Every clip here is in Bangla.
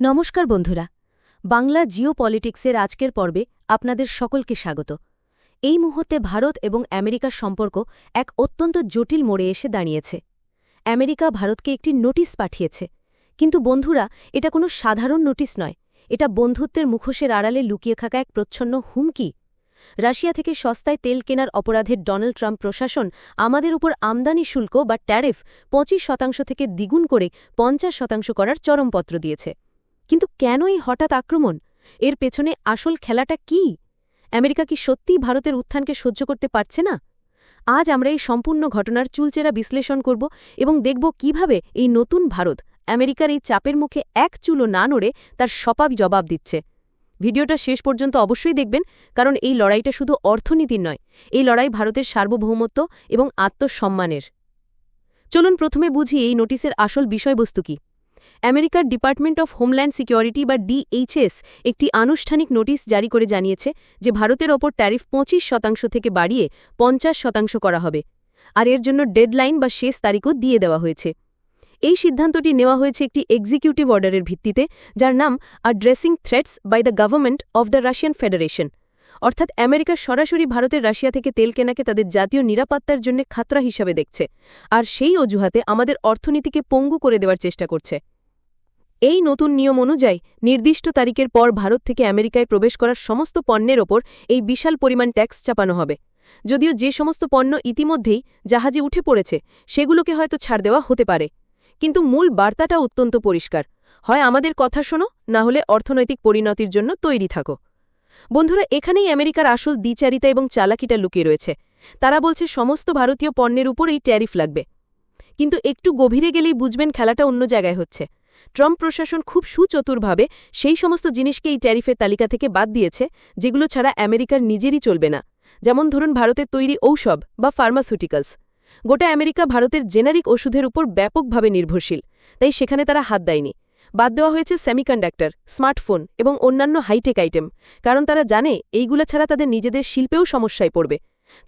নমস্কার বন্ধুরা, বাংলা জিও পলিটিক্সের আজকের পর্বে আপনাদের সকলকে স্বাগত। এই মুহূর্তে ভারত এবং আমেরিকার সম্পর্ক এক অত্যন্ত জটিল মোড়ে এসে দাঁড়িয়েছে। আমেরিকা ভারতকে একটি নোটিশ পাঠিয়েছে। কিন্তু বন্ধুরা, এটা কোনো সাধারণ নোটিশ নয়। এটা বন্ধুত্বের মুখোশের আড়ালে লুকিয়ে থাকা এক প্রচ্ছন্ন হুমকি। রাশিয়া থেকে সস্তায় তেল কেনার অপরাধের ডোনাল্ড ট্রাম্প প্রশাসন আমাদের উপর আমদানি শুল্ক বা ট্যারিফ পঁচিশ শতাংশ থেকে দ্বিগুণ করে পঞ্চাশ শতাংশ করার চরমপত্র দিয়েছে। কিন্তু কেন এই হঠাৎ আক্রমণ? এর পেছনে আসল খেলাটা কি? আমেরিকা কি সত্যিই ভারতের উত্থানকে সহ্য করতে পারছে না? আজ আমরা এই সম্পূর্ণ ঘটনার চুলচেরা বিশ্লেষণ করব এবং দেখব কীভাবে এই নতুন ভারত আমেরিকার এই চাপের মুখে এক চুলো না নড়ে তার সপাব জবাব দিচ্ছে। ভিডিওটা শেষ পর্যন্ত অবশ্যই দেখবেন, কারণ এই লড়াইটা শুধু অর্থনীতির নয়, এই লড়াই ভারতের সার্বভৌমত্ব এবং আত্মসম্মানের। চলুন প্রথমে বুঝি এই নোটিসের আসল বিষয়বস্তু কি। আমেরিকার ডিপার্টমেন্ট অফ হোমল্যান্ড সিকিউরিটি বা ডিএইচএস একটি আনুষ্ঠানিক নোটিশ জারি করে জানিয়েছে যে ভারতের ওপর ট্যারিফ পঁচিশ শতাংশ থেকে বাড়িয়ে পঞ্চাশ শতাংশ করা হবে, আর এর জন্য ডেডলাইন বা শেষ তারিখও দিয়ে দেওয়া হয়েছে। এই সিদ্ধান্তটি নেওয়া হয়েছে একটি এক্সিকিউটিভ অর্ডারের ভিত্তিতে, যার নাম addressing threats by the government of the Russian Federation অর্থাৎ আমেরিকা সরাসরি ভারতের রাশিয়া থেকে তেল কেনাকে তাদের জাতীয় নিরাপত্তার জন্য খাতরা হিসাবে দেখছে, আর সেই অজুহাতে আমাদের অর্থনীতিকে পঙ্গু করে দেওয়ার চেষ্টা করছে। এই নতুন নিয়ম অনুযায়ী নির্দিষ্ট তারিখের পর ভারত থেকে আমেরিকায় প্রবেশ করার সমস্ত পণ্যের ওপর এই বিশাল পরিমাণ ট্যাক্স চাপানো হবে। যদিও যে সমস্ত পণ্য ইতিমধ্যেই জাহাজে উঠে পড়েছে, সেগুলোকে হয়তো ছাড় দেওয়া হতে পারে। কিন্তু মূল বার্তাটা অত্যন্ত পরিষ্কার। হয় আমাদের কথা শোনো, না হলে অর্থনৈতিক পরিণতির জন্য তৈরি থাকো। বন্ধুরা, এখানেই আমেরিকার আসল দ্বিচারিতা এবং চালাকিটা লুকিয়ে রয়েছে। তারা বলছে সমস্ত ভারতীয় পণ্যের উপর এই ট্যারিফ লাগবে। কিন্তু একটু গভীরে গেলেই বুঝবেন খেলাটা অন্য জায়গায় হচ্ছে। ট্রাম্প প্রশাসন খুব সুচতুরভাবে সেই সমস্ত জিনিসকে এই ট্যারিফের তালিকা থেকে বাদ দিয়েছে, যেগুলো ছাড়া আমেরিকার নিজেরই চলবে না। যেমন ধরুন ভারতের তৈরি ঔষধ বা ফার্মাসিউটিক্যালস গোটা আমেরিকা ভারতের জেনারিক ওষুধের উপর ব্যাপকভাবে নির্ভরশীল, তাই সেখানে তারা হাত দেয়নি। বাদ দেওয়া হয়েছে সেমিকন্ডাক্টর স্মার্টফোন এবং অন্যান্য হাইটেক আইটেম কারণ তারা জানে এইগুলো ছাড়া তাদের নিজেদের শিল্পেও সমস্যায় পড়বে।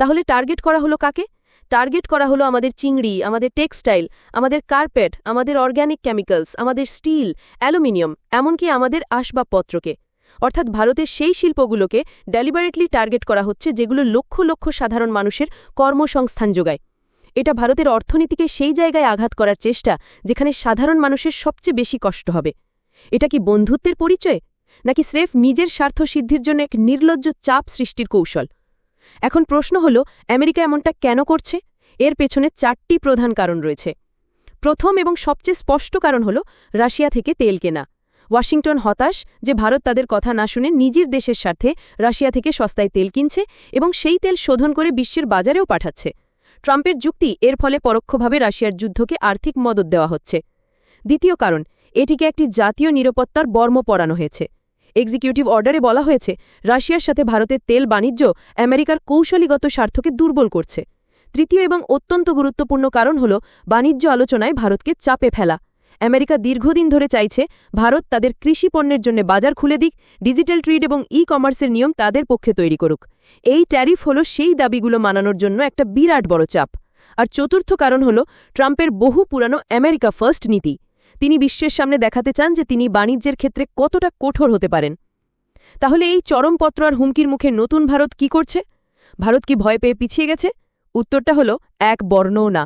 তাহলে টার্গেট করা হলো কাকে? টার্গেট করা হলো আমাদের চিংড়ি, আমাদের টেক্সটাইল আমাদের কার্পেট আমাদের অর্গ্যানিক কেমিক্যালস আমাদের স্টিল অ্যালুমিনিয়াম এমনকি আমাদের আসবাবপত্রকে। অর্থাৎ ভারতের সেই শিল্পগুলোকে ডেলিবারেটলি টার্গেট করা হচ্ছে যেগুলো লক্ষ লক্ষ সাধারণ মানুষের কর্মসংস্থান যোগায়। এটা ভারতের অর্থনীতিকে সেই জায়গায় আঘাত করার চেষ্টা যেখানে সাধারণ মানুষের সবচেয়ে বেশি কষ্ট হবে। এটা কি বন্ধুত্বের পরিচয়? নাকি স্রেফ নিজের স্বার্থ সিদ্ধির জন্য এক নির্লজ্জ চাপ সৃষ্টির কৌশল? এখন প্রশ্ন হল, আমেরিকা এমনটা কেন করছে? এর পেছনে চারটি প্রধান কারণ রয়েছে। প্রথম এবং সবচেয়ে স্পষ্ট কারণ হল, রাশিয়া থেকে তেল কেনা। ওয়াশিংটন হতাশ যে ভারত তাদের কথা না শুনে নিজের দেশের স্বার্থে রাশিয়া থেকে সস্তায় তেল কিনছে এবং সেই তেল শোধন করে বিশ্বের বাজারেও পাঠাচ্ছে। ট্রাম্পের যুক্তি এর ফলে পরোক্ষভাবে রাশিয়ার যুদ্ধকে আর্থিক মদত দেওয়া হচ্ছে। দ্বিতীয় কারণ, এটিকে একটি জাতীয় নিরাপত্তার বর্ম পড়ানো হয়েছে। এক্সিকিউটিভ অর্ডারে বলা হয়েছে, রাশিয়ার সাথে ভারতের তেল বাণিজ্য আমেরিকার কৌশলীগত স্বার্থকে দুর্বল করছে। তৃতীয় এবং অত্যন্ত গুরুত্বপূর্ণ কারণ হল বাণিজ্য আলোচনায় ভারতকে চাপে ফেলা। আমেরিকা দীর্ঘদিন ধরে চাইছে ভারত তাদের কৃষি পণ্যের জন্য বাজার খুলে দিক, ডিজিটাল ট্রেড এবং ই কমার্সের নিয়ম তাদের পক্ষে তৈরি করুক। এই ট্যারিফ হল সেই দাবিগুলো মানানোর জন্য একটা বিরাট বড় চাপ। আর চতুর্থ কারণ হল ট্রাম্পের বহু পুরানো আমেরিকা ফার্স্ট নীতি। তিনি বিশ্বের সামনে দেখাতে চান যে তিনি বাণিজ্যের ক্ষেত্রে কতটা কঠোর হতে পারেন। তাহলে এই চরমপত্র আর হুমকির মুখে নতুন ভারত কি করছে? ভারত কি ভয় পেয়ে পিছিয়ে গেছে? উত্তরটা হল, এক বর্ণও না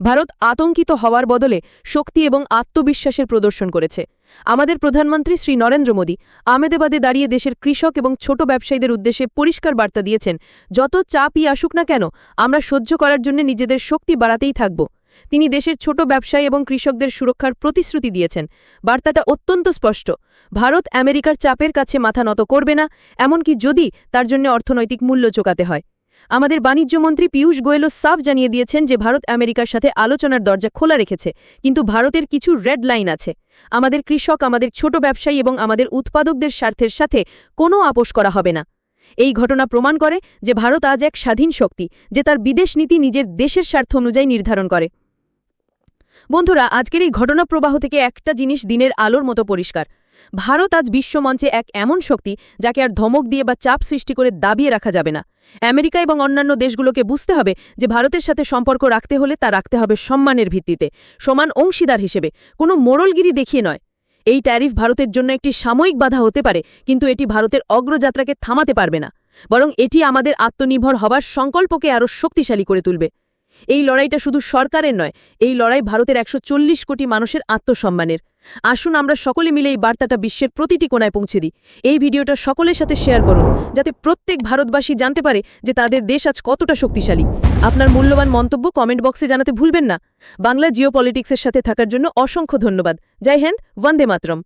ভারত আতঙ্কিত হওয়ার বদলে শক্তি এবং আত্মবিশ্বাসের প্রদর্শন করেছে। আমাদের প্রধানমন্ত্রী শ্রী নরেন্দ্র মোদী আমেদাবাদে দাঁড়িয়ে দেশের কৃষক এবং ছোট ব্যবসায়ীদের উদ্দেশ্যে পরিষ্কার বার্তা দিয়েছেন, যত চাপই আসুক না কেন, আমরা সহ্য করার জন্য নিজেদের শক্তি বাড়াতেই থাকব। তিনি দেশের ছোট ব্যবসায়ী এবং কৃষকদের সুরক্ষার প্রতিশ্রুতি দিয়েছেন। বার্তাটা অত্যন্ত স্পষ্ট। ভারত আমেরিকার চাপের কাছে মাথা নত করবে না, এমনকি যদি তার জন্য অর্থনৈতিক মূল্য চোকাতে হয়। আমাদের বাণিজ্যমন্ত্রী পীয়ূষ গোয়েলও সাফ জানিয়ে দিয়েছেন যে, ভারত আমেরিকার সাথে আলোচনার দরজা খোলা রেখেছে, কিন্তু ভারতের কিছু রেড লাইন আছে। আমাদের কৃষক, আমাদের ছোট ব্যবসায়ী এবং আমাদের উৎপাদকদের স্বার্থের সাথে কোনো আপোষ করা হবে না। এই ঘটনা প্রমাণ করে যে, ভারত আজ এক স্বাধীন শক্তি, যে তার বিদেশ নীতি নিজের দেশের স্বার্থ অনুযায়ী নির্ধারণ করে। বন্ধুরা, আজকের এই ঘটনা প্রবাহ থেকে একটা জিনিস দিনের আলোর মতো পরিষ্কার। ভারত আজ বিশ্বমঞ্চে এক এমন শক্তি যাকে আর ধমক দিয়ে বা চাপ সৃষ্টি করে দাবিয়ে রাখা যাবে না। আমেরিকা এবং অন্যান্য দেশগুলোকে বুঝতে হবে যে ভারতের সাথে সম্পর্ক রাখতে হলে তা রাখতে হবে সম্মানের ভিত্তিতে, সমান অংশীদার হিসেবে, কোনো মোড়লগিরি দেখিয়ে নয়। এই ট্যারিফ ভারতের জন্য একটি সাময়িক বাধা হতে পারে, কিন্তু এটি ভারতের অগ্রযাত্রাকে থামাতে পারবে না। বরং এটি আমাদের আত্মনির্ভর হবার সংকল্পকে আরও শক্তিশালী করে তুলবে। এই লড়াইটা শুধু সরকারের নয়, এই লড়াই ভারতের একশো চল্লিশ কোটি মানুষের আত্মসম্মানের। আসুন আমরা সকলে মিলে এই বার্তাটা বিশ্বের প্রতিটি কোনায় পৌঁছে দিই। এই ভিডিওটা সকলের সাথে শেয়ার করুন, যাতে প্রত্যেক ভারতবাসী জানতে পারে যে তাদের দেশ আজ কতটা শক্তিশালী। আপনার মূল্যবান মন্তব্য কমেন্ট বক্সে জানাতে ভুলবেন না। বাংলা জিও সাথে থাকার জন্য অসংখ্য ধন্যবাদ। জয় হিন্দ, বন্দে মাতরম।